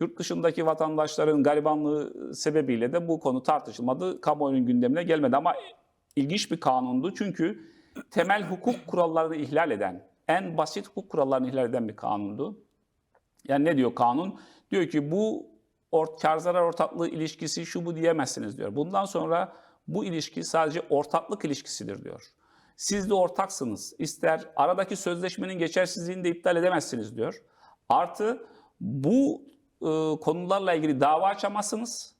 Yurt dışındaki vatandaşların garibanlığı sebebiyle de bu konu tartışılmadı, kamuoyunun gündemine gelmedi. Ama ilginç bir kanundu çünkü temel hukuk kurallarını ihlal eden, en basit hukuk kurallarını ihlal eden bir kanundu. Yani ne diyor kanun? Diyor ki bu ort kar zarar ortaklığı ilişkisi şu bu diyemezsiniz diyor. Bundan sonra bu ilişki sadece ortaklık ilişkisidir diyor. Siz de ortaksınız. İster aradaki sözleşmenin geçersizliğini de iptal edemezsiniz diyor. Artı bu konularla ilgili dava açamazsınız.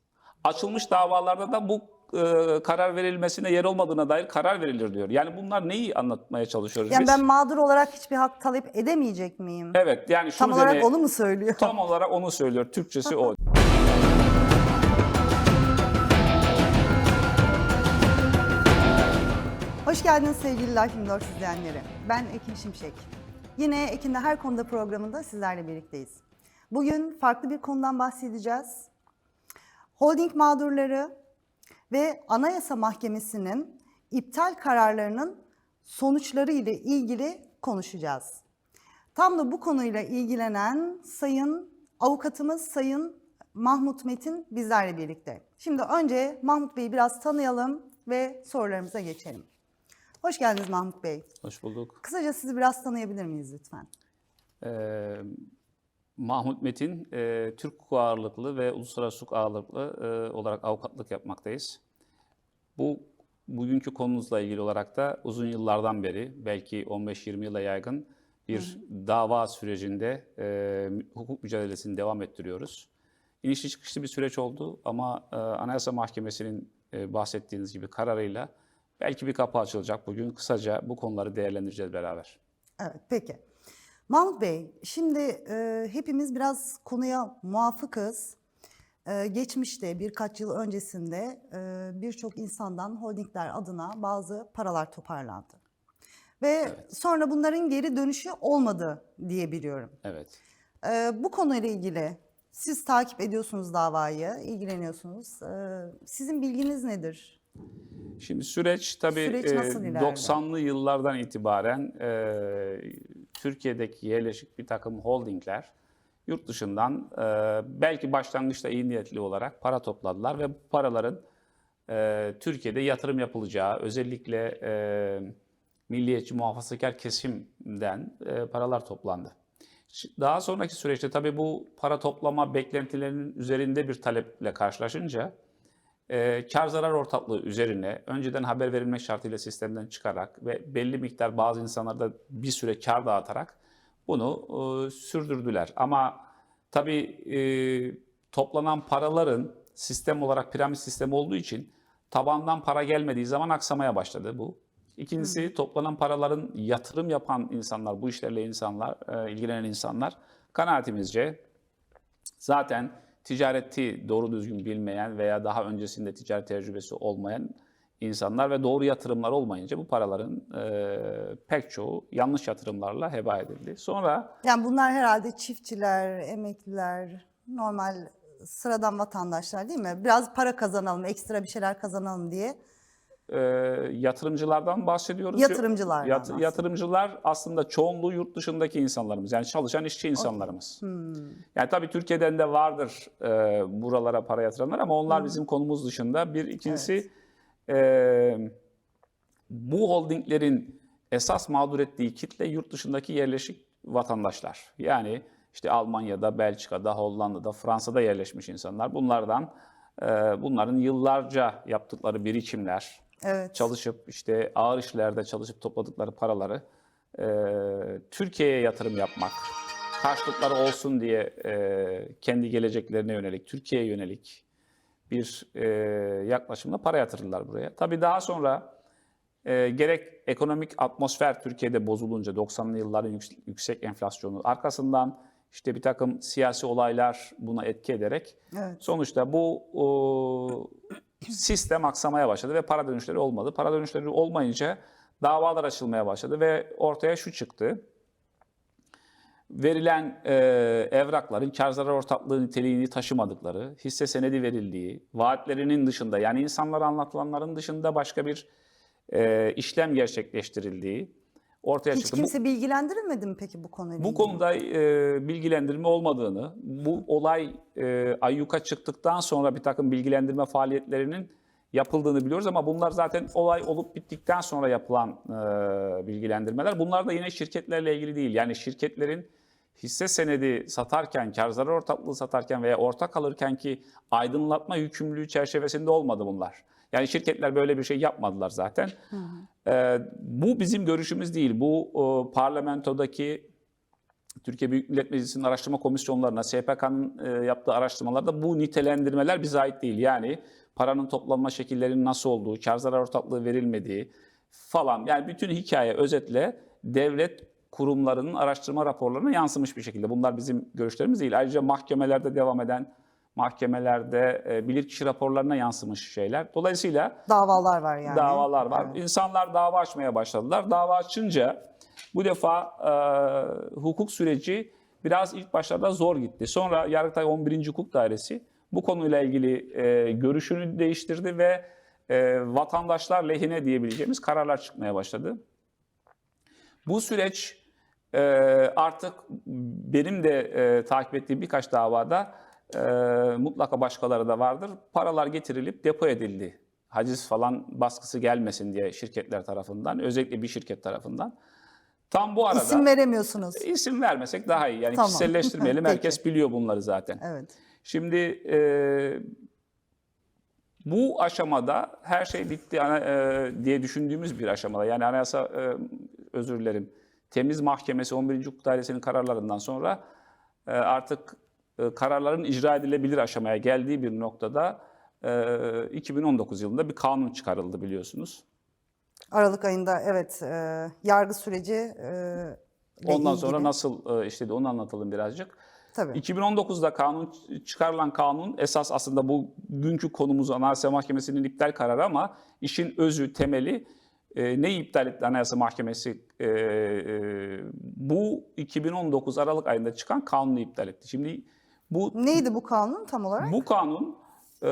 Açılmış davalarda da bu e, karar verilmesine yer olmadığına dair karar verilir diyor. Yani bunlar neyi anlatmaya çalışıyoruz Yani biz? ben mağdur olarak hiçbir hak talep edemeyecek miyim? Evet yani şunu Tam olarak demeye- onu mu söylüyor? Tam olarak onu söylüyor. Türkçesi o. Hoş geldiniz sevgili Life in Doors izleyenleri. Ben Ekin Şimşek. Yine Ekin'le Her Konuda programında sizlerle birlikteyiz. Bugün farklı bir konudan bahsedeceğiz. Holding mağdurları ve Anayasa Mahkemesi'nin iptal kararlarının sonuçları ile ilgili konuşacağız. Tam da bu konuyla ilgilenen Sayın Avukatımız Sayın Mahmut Metin bizlerle birlikte. Şimdi önce Mahmut Bey'i biraz tanıyalım ve sorularımıza geçelim. Hoş geldiniz Mahmut Bey. Hoş bulduk. Kısaca sizi biraz tanıyabilir miyiz lütfen? Ee, Mahmut Metin, e, Türk hukuku ağırlıklı ve uluslararası hukuk ağırlıklı e, olarak avukatlık yapmaktayız. Bu bugünkü konumuzla ilgili olarak da uzun yıllardan beri, belki 15-20 yıla yaygın bir dava sürecinde e, hukuk mücadelesini devam ettiriyoruz. İnişli çıkışlı bir süreç oldu ama e, Anayasa Mahkemesi'nin e, bahsettiğiniz gibi kararıyla belki bir kapı açılacak. Bugün kısaca bu konuları değerlendireceğiz beraber. Evet, peki. Mahmut Bey, şimdi e, hepimiz biraz konuya muafıkız. E, geçmişte birkaç yıl öncesinde e, birçok insandan holdingler adına bazı paralar toparlandı. Ve sonra bunların geri dönüşü olmadı diye biliyorum. Evet. E, bu konuyla ilgili siz takip ediyorsunuz davayı, ilgileniyorsunuz. E, sizin bilginiz nedir? Şimdi süreç tabii Süreç e, nasıl ilerledi? 90'lı yıllardan itibaren e, Türkiye'deki yerleşik bir takım holdingler yurt dışından e, belki başlangıçta iyi niyetli olarak para topladılar ve bu paraların e, Türkiye'de yatırım yapılacağı özellikle e, milliyetçi muhafazakar kesimden e, paralar toplandı. Daha sonraki süreçte tabii bu para toplama beklentilerinin üzerinde bir taleple karşılaşınca e, kar zarar ortaklığı üzerine önceden haber verilmek şartıyla sistemden çıkarak ve belli miktar bazı insanlarda bir süre kar dağıtarak bunu e, sürdürdüler. Ama tabii e, toplanan paraların sistem olarak piramit sistemi olduğu için tabandan para gelmediği zaman aksamaya başladı bu. İkincisi toplanan paraların yatırım yapan insanlar, bu işlerle insanlar, e, ilgilenen insanlar kanaatimizce zaten ticareti doğru düzgün bilmeyen veya daha öncesinde ticaret tecrübesi olmayan insanlar ve doğru yatırımlar olmayınca bu paraların e, pek çoğu yanlış yatırımlarla heba edildi. Sonra Yani bunlar herhalde çiftçiler, emekliler, normal sıradan vatandaşlar değil mi? Biraz para kazanalım, ekstra bir şeyler kazanalım diye. E, yatırımcılardan bahsediyoruz. Yatırımcılardan Yat- bahsediyoruz. yatırımcılar aslında çoğunluğu yurt dışındaki insanlarımız. Yani çalışan işçi insanlarımız. Yani tabii Türkiye'den de vardır e, buralara para yatıranlar ama onlar bizim konumuz dışında. Bir ikincisi e, bu holdinglerin esas mağdur ettiği kitle yurt dışındaki yerleşik vatandaşlar. Yani işte Almanya'da, Belçika'da, Hollanda'da, Fransa'da yerleşmiş insanlar. Bunlardan e, bunların yıllarca yaptıkları birikimler, Evet. çalışıp işte ağır işlerde çalışıp topladıkları paraları e, Türkiye'ye yatırım yapmak, karşılıkları olsun diye e, kendi geleceklerine yönelik, Türkiye'ye yönelik bir e, yaklaşımla para yatırırlar buraya. Tabii daha sonra e, gerek ekonomik atmosfer Türkiye'de bozulunca 90'lı yılların yüks- yüksek enflasyonu arkasından işte bir takım siyasi olaylar buna etki ederek Evet. sonuçta bu sistem aksamaya başladı ve para dönüşleri olmadı. Para dönüşleri olmayınca davalar açılmaya başladı ve ortaya şu çıktı. Verilen e, evrakların kar zarar ortaklığı niteliğini taşımadıkları, hisse senedi verildiği, vaatlerinin dışında yani insanlara anlatılanların dışında başka bir e, işlem gerçekleştirildiği ortaya Hiç çıktı. Bu- kimse bilgilendirilmedi mi peki bu konuyla bu konuda e, bilgilendirme olmadığını, bu olay e, ayyuka çıktıktan sonra bir takım bilgilendirme faaliyetlerinin yapıldığını biliyoruz ama bunlar zaten olay olup bittikten sonra yapılan e, bilgilendirmeler. Bunlar da yine şirketlerle ilgili değil. Yani şirketlerin hisse senedi satarken, kar zarar ortaklığı satarken veya ortak alırken ki aydınlatma yükümlülüğü çerçevesinde olmadı bunlar. Yani şirketler böyle bir şey yapmadılar zaten. E, bu bizim görüşümüz değil. Bu e, parlamentodaki Türkiye Büyük Millet Meclisi'nin araştırma komisyonlarına, SPK'nın e, yaptığı araştırmalarda bu nitelendirmeler bize ait değil. Yani paranın toplanma şekillerinin nasıl olduğu, kar zarar ortaklığı verilmediği falan. Yani bütün hikaye özetle devlet kurumlarının araştırma raporlarına yansımış bir şekilde. Bunlar bizim görüşlerimiz değil. Ayrıca mahkemelerde devam eden, mahkemelerde e, bilirkişi raporlarına yansımış şeyler. Dolayısıyla Davalar var yani. davalar var. Evet. İnsanlar dava açmaya başladılar. Dava açınca bu defa e, hukuk süreci biraz ilk başlarda zor gitti. Sonra Yargıtay 11. Hukuk Dairesi bu konuyla ilgili e, görüşünü değiştirdi ve e, vatandaşlar lehine diyebileceğimiz kararlar çıkmaya başladı. Bu süreç e, artık benim de e, takip ettiğim birkaç davada e, mutlaka başkaları da vardır. Paralar getirilip depo edildi. Haciz falan baskısı gelmesin diye şirketler tarafından, özellikle bir şirket tarafından. Tam bu arada İsim veremiyorsunuz. isim vermesek daha iyi. Yani Tamam. kişiselleştirmeyelim. Herkes biliyor bunları zaten. Evet. Şimdi e, bu aşamada her şey bitti ana- e, diye düşündüğümüz bir aşamada. Yani anayasa e, özür dilerim. Temiz Mahkemesi 11. Hukuk Dairesi'nin kararlarından sonra e, artık e, kararların icra edilebilir aşamaya geldiği bir noktada e, 2019 yılında bir kanun çıkarıldı biliyorsunuz. Aralık ayında evet e, yargı süreci e, Ondan ilgili. sonra nasıl e, işledi onu anlatalım birazcık. Tabii. 2019'da kanun çıkarılan kanun esas aslında bugünkü konumuz Anayasa Mahkemesi'nin iptal kararı ama işin özü, temeli e, neyi iptal etti Anayasa Mahkemesi? E, e, bu 2019 Aralık ayında çıkan kanunu iptal etti. Şimdi bu Neydi bu kanun tam olarak? bu kanun e,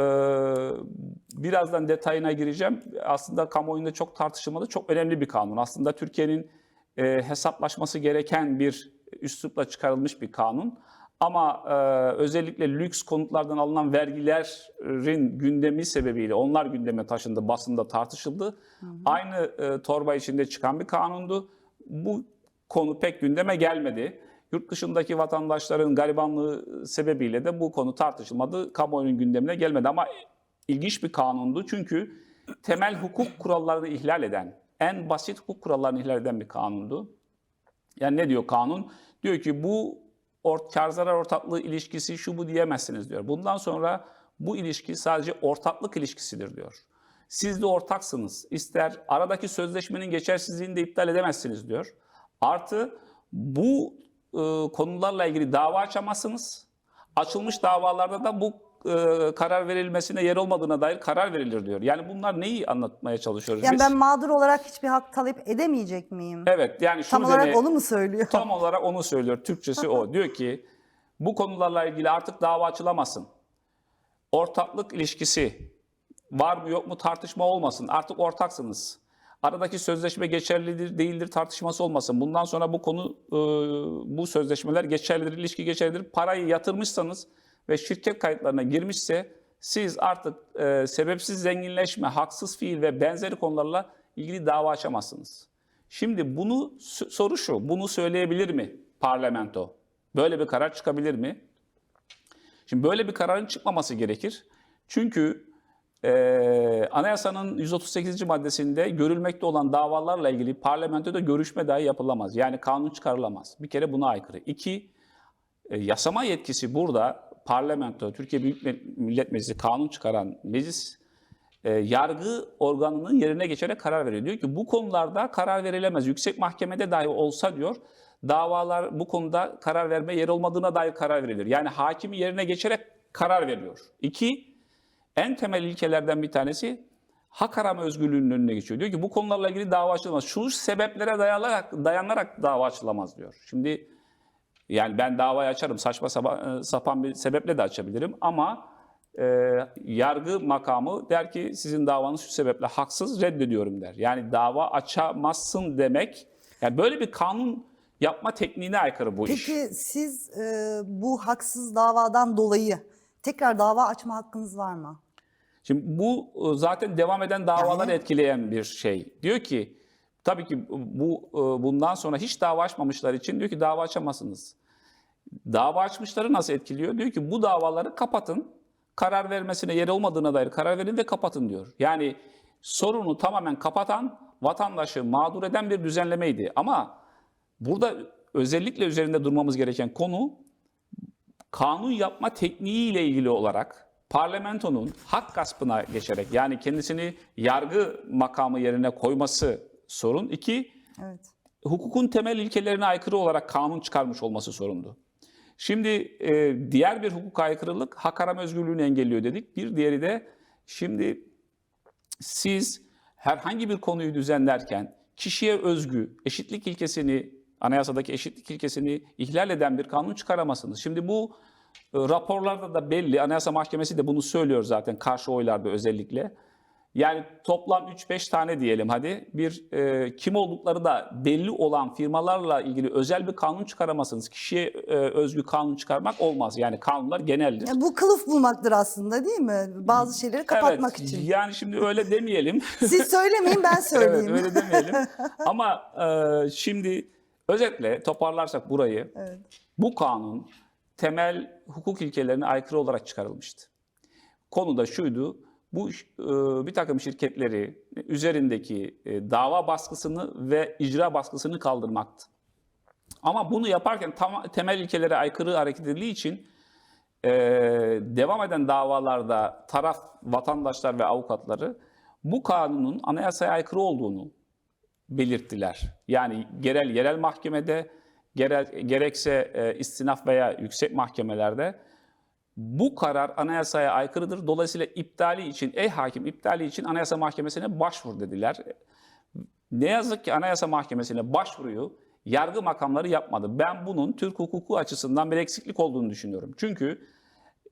birazdan detayına gireceğim. Aslında kamuoyunda çok tartışılmalı, çok önemli bir kanun. Aslında Türkiye'nin e, hesaplaşması gereken bir üslupla çıkarılmış bir kanun. Ama e, özellikle lüks konutlardan alınan vergilerin gündemi sebebiyle onlar gündeme taşındı, basında tartışıldı. Aynı e, torba içinde çıkan bir kanundu. Bu konu pek gündeme gelmedi. Yurt dışındaki vatandaşların garibanlığı sebebiyle de bu konu tartışılmadı. Kamuoyunun gündemine gelmedi ama ilginç bir kanundu. Çünkü temel hukuk kurallarını ihlal eden, en basit hukuk kurallarını ihlal eden bir kanundu. Yani ne diyor kanun? Diyor ki bu ort kar zarar ortaklığı ilişkisi şu bu diyemezsiniz diyor. Bundan sonra bu ilişki sadece ortaklık ilişkisidir diyor. Siz de ortaksınız. İster aradaki sözleşmenin geçersizliğini de iptal edemezsiniz diyor. Artı bu konularla ilgili dava açamazsınız. Açılmış davalarda da bu e, karar verilmesine yer olmadığına dair karar verilir diyor. Yani bunlar neyi anlatmaya çalışıyoruz Yani biz? ben mağdur olarak hiçbir hak talep edemeyecek miyim? Evet yani şunu Tam olarak onu mu söylüyor? Tam olarak onu söylüyor. Türkçesi o. Diyor ki bu konularla ilgili artık dava açılamasın. Ortaklık ilişkisi var mı yok mu tartışma olmasın. Artık ortaksınız. Aradaki sözleşme geçerlidir değildir tartışması olmasın. Bundan sonra bu konu e, bu sözleşmeler geçerlidir, ilişki geçerlidir. Parayı yatırmışsanız ve şirket kayıtlarına girmişse siz artık e, sebepsiz zenginleşme, haksız fiil ve benzeri konularla ilgili dava açamazsınız. Şimdi bunu soru şu, bunu söyleyebilir mi parlamento? Böyle bir karar çıkabilir mi? Şimdi böyle bir kararın çıkmaması gerekir. Çünkü e, anayasanın 138. maddesinde görülmekte olan davalarla ilgili parlamentoda görüşme dahi yapılamaz. Yani kanun çıkarılamaz. Bir kere buna aykırı. İki, e, yasama yetkisi burada parlamento, Türkiye Büyük Millet Meclisi kanun çıkaran meclis e, yargı organının yerine geçerek karar veriyor. Diyor ki bu konularda karar verilemez. Yüksek mahkemede dahi olsa diyor davalar bu konuda karar verme yeri olmadığına dair karar verilir. Yani hakimi yerine geçerek karar veriyor. İki, en temel ilkelerden bir tanesi hak arama özgürlüğünün önüne geçiyor. Diyor ki bu konularla ilgili dava açılamaz. Şu sebeplere dayanarak, dayanarak dava açılamaz diyor. Şimdi yani ben davayı açarım saçma sapan, sapan bir sebeple de açabilirim ama e, yargı makamı der ki sizin davanız şu sebeple haksız reddediyorum der. Yani dava açamazsın demek Yani böyle bir kanun yapma tekniğine aykırı bu iş. Peki siz e, bu haksız davadan dolayı tekrar dava açma hakkınız var mı? Şimdi bu e, zaten devam eden davaları etkileyen bir şey. Diyor ki tabii ki bu e, bundan sonra hiç dava açmamışlar için diyor ki dava açamazsınız. Dava açmışları nasıl etkiliyor? Diyor ki bu davaları kapatın. Karar vermesine yer olmadığına dair karar verin ve kapatın diyor. Yani sorunu tamamen kapatan, vatandaşı mağdur eden bir düzenlemeydi. Ama burada özellikle üzerinde durmamız gereken konu kanun yapma tekniğiyle ilgili olarak parlamentonun hak gaspına geçerek yani kendisini yargı makamı yerine koyması sorun. İki, Evet. hukukun temel ilkelerine aykırı olarak kanun çıkarmış olması sorundu. Şimdi e, diğer bir hukuk aykırılık hak arama özgürlüğünü engelliyor dedik. Bir diğeri de şimdi siz herhangi bir konuyu düzenlerken kişiye özgü eşitlik ilkesini, anayasadaki eşitlik ilkesini ihlal eden bir kanun çıkaramazsınız. Şimdi bu raporlarda da belli, Anayasa Mahkemesi de bunu söylüyor zaten karşı oylarda özellikle. Yani toplam 3-5 tane diyelim hadi bir e, kim oldukları da belli olan firmalarla ilgili özel bir kanun çıkaramazsınız. Kişiye e, özgü kanun çıkarmak olmaz. Yani kanunlar geneldir. Ya bu kılıf bulmaktır aslında değil mi? Bazı şeyleri kapatmak evet, için. Yani şimdi öyle demeyelim. Siz söylemeyin ben söyleyeyim. evet öyle demeyelim. Ama e, şimdi özetle toparlarsak burayı Evet. bu kanun temel hukuk ilkelerine aykırı olarak çıkarılmıştı. Konu da şuydu. Bu e, bir takım şirketleri üzerindeki e, dava baskısını ve icra baskısını kaldırmaktı. Ama bunu yaparken tam, temel ilkelere aykırı hareket edildiği için e, devam eden davalarda taraf vatandaşlar ve avukatları bu kanunun anayasaya aykırı olduğunu belirttiler. Yani yerel yerel mahkemede gerekse e, istinaf veya yüksek mahkemelerde bu karar anayasaya aykırıdır. Dolayısıyla iptali için, ey hakim iptali için anayasa mahkemesine başvur dediler. Ne yazık ki anayasa mahkemesine başvuruyu yargı makamları yapmadı. Ben bunun Türk hukuku açısından bir eksiklik olduğunu düşünüyorum. Çünkü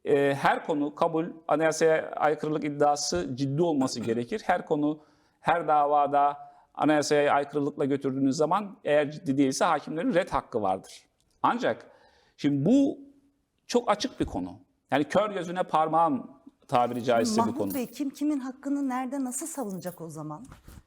e, her konu kabul, anayasaya aykırılık iddiası ciddi olması gerekir. Her konu, her davada anayasaya aykırılıkla götürdüğünüz zaman eğer ciddi değilse hakimlerin red hakkı vardır. Ancak şimdi bu çok açık bir konu. Yani kör gözüne parmağın tabiri caizse bir Mahmut konu. Bey kim kimin hakkını nerede nasıl savunacak o zaman?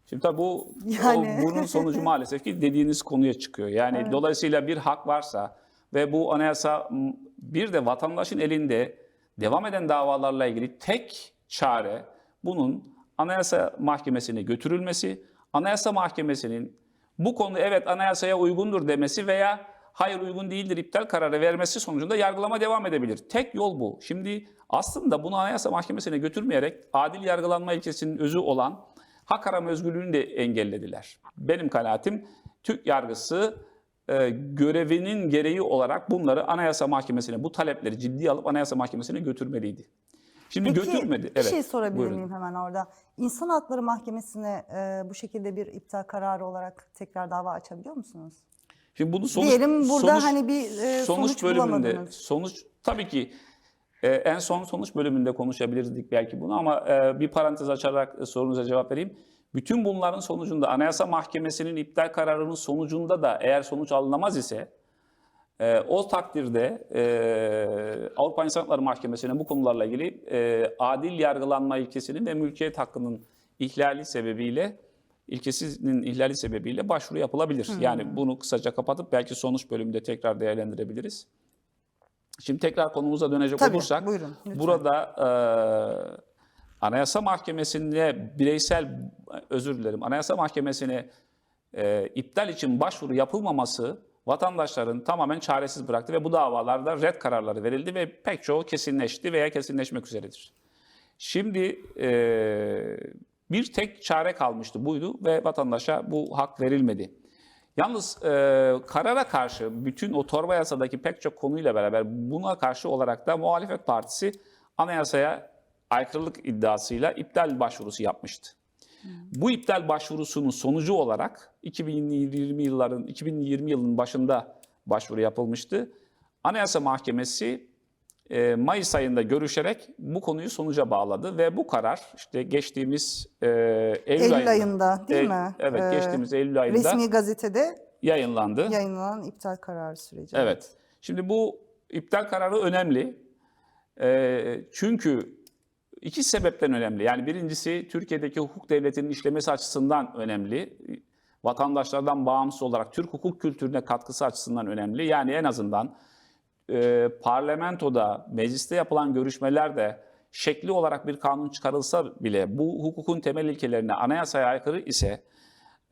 Şimdi tabii bu Yani. o- bunun sonucu maalesef ki dediğiniz konuya çıkıyor. Yani dolayısıyla bir hak varsa ve bu anayasa bir de vatandaşın elinde devam eden davalarla ilgili tek çare bunun anayasa mahkemesine götürülmesi, anayasa mahkemesinin bu konu evet anayasaya uygundur demesi veya hayır uygun değildir iptal kararı vermesi sonucunda yargılama devam edebilir. Tek yol bu. Şimdi aslında bunu anayasa mahkemesine götürmeyerek adil yargılanma ilkesinin özü olan hak arama özgürlüğünü de engellediler. Benim kanaatim Türk yargısı e, görevinin gereği olarak bunları Anayasa Mahkemesi'ne, bu talepleri ciddiye alıp Anayasa Mahkemesi'ne götürmeliydi. Şimdi Peki götürmedi. bir evet. şey sorabilir buyurun. miyim hemen orada? İnsan Hakları Mahkemesi'ne e, bu şekilde bir iptal kararı olarak tekrar dava açabiliyor musunuz? Şimdi bunu sonuç, Diyelim burada sonuç- hani bir e, sonuç, bölümünde bulamadınız. sonuç tabii ki e, en son sonuç bölümünde konuşabilirdik belki bunu ama e, bir parantez açarak e, sorunuza cevap vereyim. Bütün bunların sonucunda Anayasa Mahkemesi'nin iptal kararının sonucunda da eğer sonuç alınamaz ise e, o takdirde e, Avrupa İnsan Hakları Mahkemesi'ne bu konularla ilgili e, adil yargılanma ilkesinin ve mülkiyet hakkının ihlali sebebiyle ilkesinin ihlali sebebiyle başvuru yapılabilir. Yani bunu kısaca kapatıp belki sonuç bölümünde tekrar değerlendirebiliriz. Şimdi tekrar konumuza dönecek Tabii, olursak buyurun, lütfen. burada e, Anayasa Mahkemesi'ne bireysel özür dilerim Anayasa Mahkemesi'ne e, iptal için başvuru yapılmaması vatandaşların tamamen çaresiz bıraktı ve bu davalarda red kararları verildi ve pek çoğu kesinleşti veya kesinleşmek üzeredir. Şimdi e, bir tek çare kalmıştı buydu ve vatandaşa bu hak verilmedi. Yalnız e, karara karşı bütün o torba yasadaki pek çok konuyla beraber buna karşı olarak da muhalefet partisi anayasaya aykırılık iddiasıyla iptal başvurusu yapmıştı. Bu iptal başvurusunun sonucu olarak 2020 yılların 2020 yılının başında başvuru yapılmıştı. Anayasa Mahkemesi e, Mayıs ayında görüşerek bu konuyu sonuca bağladı ve bu karar işte geçtiğimiz e, Eylül, Eylül ayında, ayında değil E, mi? Evet, Ee, geçtiğimiz Eylül ayında Resmi gazetede yayınlandı. Yayınlanan iptal kararı süreci. Evet. Şimdi bu iptal kararı önemli. Ee, çünkü iki sebepten önemli. Yani birincisi Türkiye'deki hukuk devletinin işlemesi açısından önemli. Vatandaşlardan bağımsız olarak Türk hukuk kültürüne katkısı açısından önemli. Yani en azından e, parlamentoda, mecliste yapılan görüşmelerde şekli olarak bir kanun çıkarılsa bile bu hukukun temel ilkelerine anayasaya aykırı ise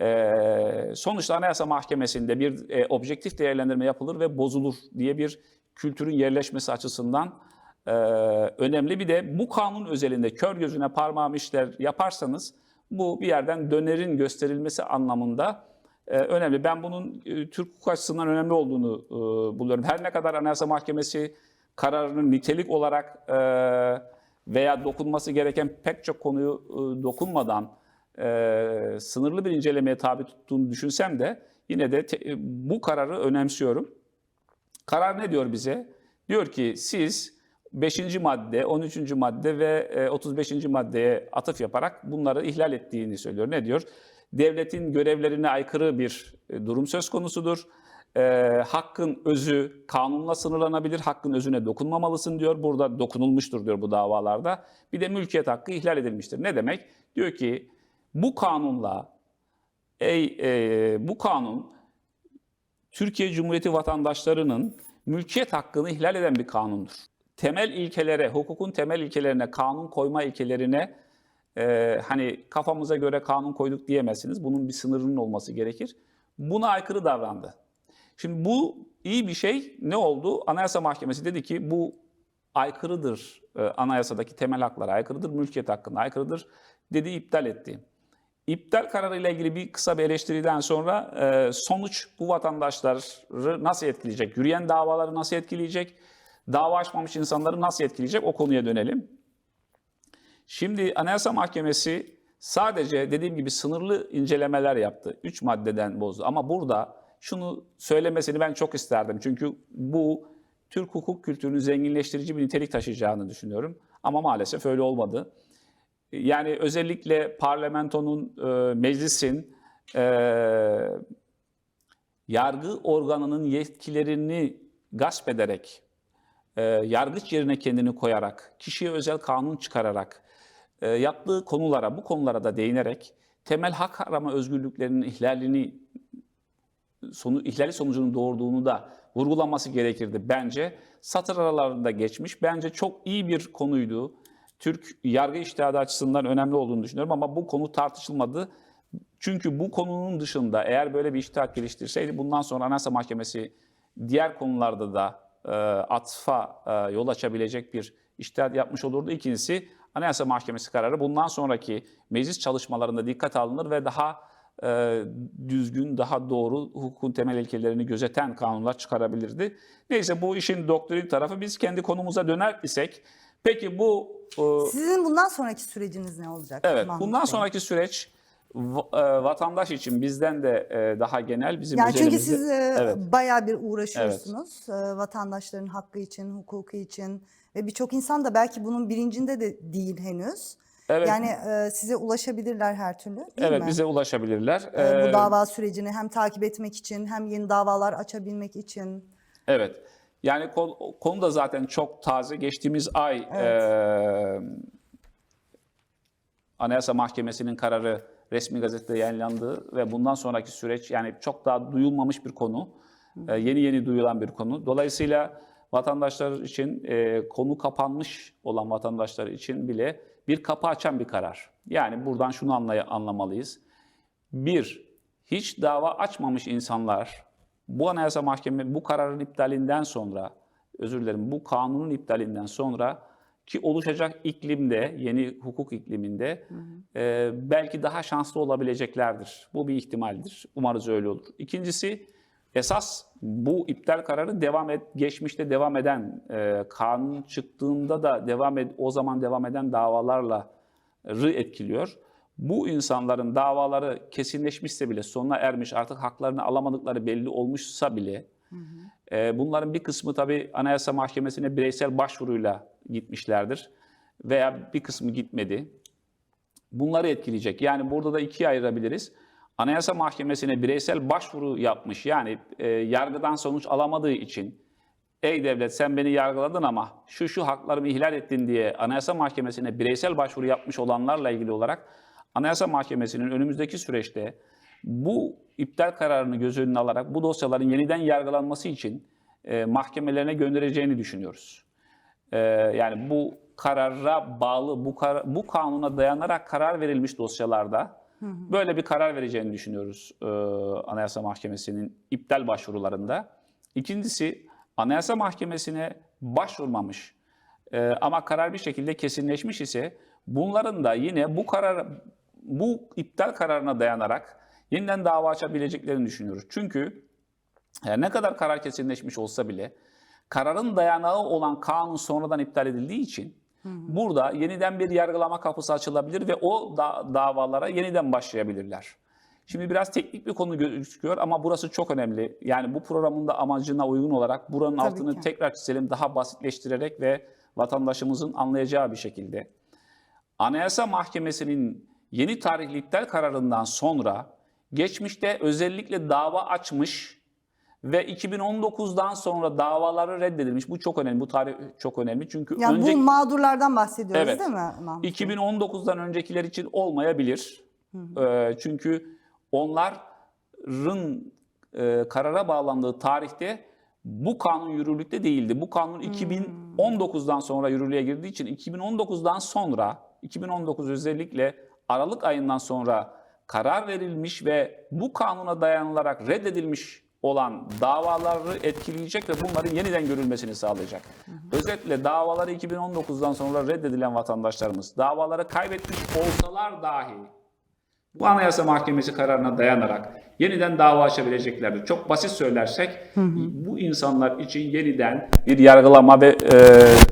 ee, sonuçta Anayasa Mahkemesi'nde bir e, objektif değerlendirme yapılır ve bozulur diye bir kültürün yerleşmesi açısından e, önemli. Bir de bu kanun özelinde kör gözüne parmağım işler yaparsanız bu bir yerden dönerin gösterilmesi anlamında e, önemli. Ben bunun e, Türk hukuk açısından önemli olduğunu e, buluyorum. Her ne kadar Anayasa Mahkemesi kararının nitelik olarak e, veya dokunması gereken pek çok konuyu e, dokunmadan e, sınırlı bir incelemeye tabi tuttuğunu düşünsem de yine de te- e, bu kararı önemsiyorum. Karar ne diyor bize? Diyor ki siz 5. madde, 13. madde ve e, 35. maddeye atıf yaparak bunları ihlal ettiğini söylüyor. Ne diyor? Devletin görevlerine aykırı bir e, durum söz konusudur. E, hakkın özü kanunla sınırlanabilir, hakkın özüne dokunmamalısın diyor. Burada dokunulmuştur diyor bu davalarda. Bir de mülkiyet hakkı ihlal edilmiştir. Ne demek? Diyor ki bu kanunla ey, e, bu kanun Türkiye Cumhuriyeti vatandaşlarının mülkiyet hakkını ihlal eden bir kanundur. Temel ilkelere, hukukun temel ilkelerine, kanun koyma ilkelerine e, hani kafamıza göre kanun koyduk diyemezsiniz. Bunun bir sınırının olması gerekir. Buna aykırı davrandı. Şimdi bu iyi bir şey. Ne oldu? Anayasa Mahkemesi dedi ki bu aykırıdır. E, anayasadaki temel haklara aykırıdır, mülkiyet hakkına aykırıdır dedi iptal etti. İptal kararıyla ilgili bir kısa bir eleştiriden sonra e, sonuç bu vatandaşları nasıl etkileyecek? Yürüyen davaları nasıl etkileyecek? Dava açmamış insanları nasıl etkileyecek? O konuya dönelim. Şimdi Anayasa Mahkemesi sadece dediğim gibi sınırlı incelemeler yaptı. Üç maddeden bozdu. Ama burada şunu söylemesini ben çok isterdim. Çünkü bu Türk hukuk kültürünü zenginleştirici bir nitelik taşıyacağını düşünüyorum. Ama maalesef öyle olmadı. Yani özellikle parlamentonun, e, meclisin e, yargı organının yetkilerini gasp ederek, e, yargıç yerine kendini koyarak, kişiye özel kanun çıkararak, e, yaptığı konulara, bu konulara da değinerek temel hak arama özgürlüklerinin ihlalini sonu, ihlali sonucunun doğurduğunu da vurgulaması gerekirdi bence. Satır aralarında geçmiş. Bence çok iyi bir konuydu. Türk yargı iştihadı açısından önemli olduğunu düşünüyorum ama bu konu tartışılmadı. Çünkü bu konunun dışında eğer böyle bir iştihat geliştirseydi bundan sonra Anayasa Mahkemesi diğer konularda da atfa e, yol açabilecek bir iştihat yapmış olurdu. İkincisi Anayasa Mahkemesi kararı bundan sonraki meclis çalışmalarında dikkat alınır ve daha e, düzgün, daha doğru hukukun temel ilkelerini gözeten kanunlar çıkarabilirdi. Neyse bu işin doktrin tarafı biz kendi konumuza döner isek peki bu e, Sizin bundan sonraki süreciniz ne olacak? Evet, Mahmut bundan Bey? sonraki süreç e, vatandaş için bizden de e, daha genel bizim Yani çünkü üzerimizde- siz e, Evet. bayağı bir uğraşıyorsunuz e, vatandaşların hakkı için, hukuku için ve birçok insan da belki bunun bilincinde de değil henüz. Evet. Yani e, size ulaşabilirlar her türlü değil evet mi? bize ulaşabilirler. E, bu dava sürecini hem takip etmek için hem yeni davalar açabilmek için. Evet. Yani konu, konu da zaten çok taze. Geçtiğimiz ay Evet. e, Anayasa Mahkemesi'nin kararı resmi gazetede yayınlandı ve bundan sonraki süreç yani çok daha duyulmamış bir konu. E, yeni yeni duyulan bir konu. Dolayısıyla vatandaşlar için e, konu kapanmış olan vatandaşlar için bile bir kapı açan bir karar. Yani buradan şunu anlay- anlamalıyız. Bir, hiç dava açmamış insanlar bu Anayasa Mahkeme bu kararın iptalinden sonra, özür dilerim bu kanunun iptalinden sonra ki oluşacak iklimde, yeni hukuk ikliminde e, belki daha şanslı olabileceklerdir. Bu bir ihtimaldir. Umarız öyle olur. İkincisi, esas bu iptal kararı devam et, geçmişte devam eden, e, kanun çıktığında da devam ed, o zaman devam eden davalarla rı etkiliyor. Bu insanların davaları kesinleşmişse bile sonuna ermiş artık haklarını alamadıkları belli olmuşsa bile e, bunların bir kısmı tabii Anayasa Mahkemesi'ne bireysel başvuruyla gitmişlerdir veya bir kısmı gitmedi. Bunları etkileyecek. Yani burada da ikiye ayırabiliriz. Anayasa Mahkemesi'ne bireysel başvuru yapmış yani e, yargıdan sonuç alamadığı için ey devlet sen beni yargıladın ama şu şu haklarımı ihlal ettin diye Anayasa Mahkemesi'ne bireysel başvuru yapmış olanlarla ilgili olarak Anayasa Mahkemesi'nin önümüzdeki süreçte bu iptal kararını göz önüne alarak bu dosyaların yeniden yargılanması için e, mahkemelerine göndereceğini düşünüyoruz. Ee, yani bu karara bağlı, bu kar- bu kanuna dayanarak karar verilmiş dosyalarda böyle bir karar vereceğini düşünüyoruz e, Anayasa Mahkemesi'nin iptal başvurularında. İkincisi Anayasa Mahkemesi'ne başvurmamış e, ama karar bir şekilde kesinleşmiş ise bunların da yine bu karar bu iptal kararına dayanarak yeniden dava açabileceklerini düşünüyoruz. Çünkü her ne kadar karar kesinleşmiş olsa bile kararın dayanağı olan kanun sonradan iptal edildiği için burada yeniden bir yargılama kapısı açılabilir ve o da- davalara yeniden başlayabilirler. Şimdi biraz teknik bir konu gözüküyor ama burası çok önemli. Yani bu programın da amacına uygun olarak buranın Tabii altını ki. tekrar çizelim daha basitleştirerek ve vatandaşımızın anlayacağı bir şekilde. Anayasa Mahkemesi'nin yeni tarihli iptal kararından sonra geçmişte özellikle dava açmış ve 2019'dan sonra davaları reddedilmiş. Bu çok önemli. Bu tarih çok önemli. Çünkü Yani önce bu mağdurlardan bahsediyoruz Evet. değil mi? Mahmut Bey? 2019'dan öncekiler için olmayabilir. Ee, çünkü onların e, karara bağlandığı tarihte bu kanun yürürlükte değildi. Bu kanun 2019'dan sonra yürürlüğe girdiği için 2019'dan sonra 2019 özellikle Aralık ayından sonra karar verilmiş ve bu kanuna dayanılarak reddedilmiş olan davaları etkileyecek ve bunların yeniden görülmesini sağlayacak. Özetle davaları 2019'dan sonra reddedilen vatandaşlarımız davaları kaybetmiş olsalar dahi bu Anayasa Mahkemesi kararına dayanarak yeniden dava açabileceklerdir. Çok basit söylersek bu insanlar için yeniden bir yargılama ve e,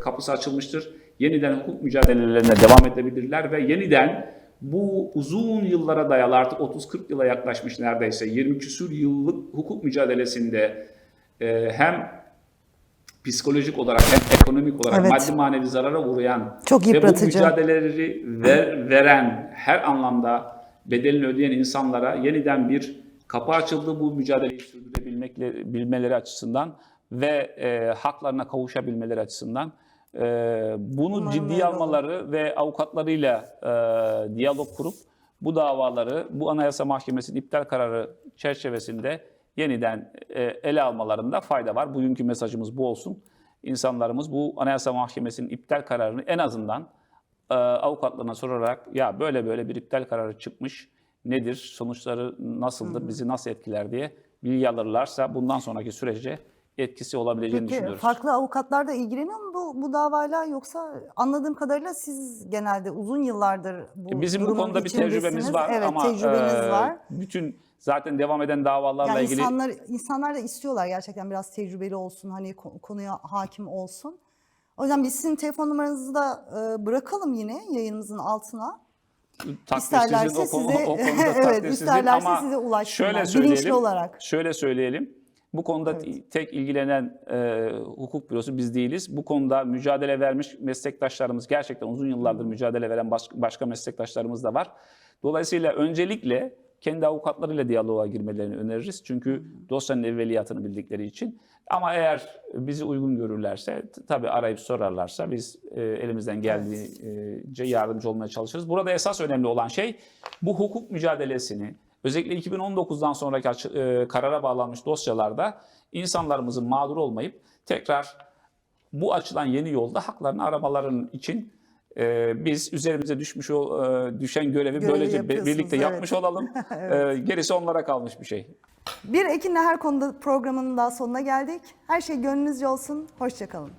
kapısı açılmıştır. Yeniden hukuk mücadelelerine devam edebilirler ve yeniden bu uzun yıllara dayalı artık 30-40 yıla yaklaşmış neredeyse 20 küsur yıllık hukuk mücadelesinde e, hem psikolojik olarak hem ekonomik olarak Evet. maddi manevi zarara uğrayan Çok ve bu mücadeleleri ver- veren her anlamda bedelini ödeyen insanlara yeniden bir kapı açıldı bu mücadeleyi sürdürebilmekle bilmeleri açısından ve e, haklarına kavuşabilmeleri açısından e, bunu Umarım ciddiye olur. almaları ve avukatlarıyla e, diyalog kurup bu davaları bu Anayasa Mahkemesi'nin iptal kararı çerçevesinde yeniden e, ele almalarında fayda var. Bugünkü mesajımız bu olsun. İnsanlarımız bu Anayasa Mahkemesi'nin iptal kararını en azından e, avukatlarına sorarak ya böyle böyle bir iptal kararı çıkmış nedir, sonuçları nasıldır, bizi nasıl etkiler diye bilgi alırlarsa bundan sonraki sürece etkisi olabileceğini Peki düşünüyoruz. farklı avukatlar da ilgileniyor mu bu, bu davayla yoksa anladığım kadarıyla siz genelde uzun yıllardır bu Bizim bu konuda bir tecrübemiz var evet, ama tecrübeniz e, var. bütün zaten devam eden davalarla Yani ilgili insanlar insanlar da istiyorlar gerçekten biraz tecrübeli olsun, hani ko- konuya hakim olsun. O yüzden biz sizin telefon numaranızı da e, bırakalım yine yayınımızın altına. takdir İsterlerse sizin, o, konu- size- o konuda Evet, isterlerse ama size ulaşsınlar, şöyle bilinçli söyleyelim, olarak. Şöyle söyleyelim. Bu konuda tek ilgilenen e, hukuk bürosu biz değiliz. Bu konuda mücadele vermiş meslektaşlarımız gerçekten uzun yıllardır mücadele veren baş- başka meslektaşlarımız da var. Dolayısıyla öncelikle kendi avukatlarıyla diyaloğa girmelerini öneririz. Çünkü dosyanın evveliyatını bildikleri için. Ama eğer bizi uygun görürlerse, tabii arayıp sorarlarsa biz e, elimizden geldiğince yardımcı olmaya çalışırız. Burada esas önemli olan şey bu hukuk mücadelesini özellikle 2019'dan sonraki e, karara bağlanmış dosyalarda insanlarımızın mağdur olmayıp tekrar bu açılan yeni yolda haklarını aramaların için e, biz üzerimize düşmüş e, düşen görevi, Görevi böylece birlikte evet. yapmış olalım. E, gerisi onlara kalmış bir şey. Bir Ekin'le her konuda programının daha sonuna geldik. Her şey gönlünüzce olsun. Hoşçakalın.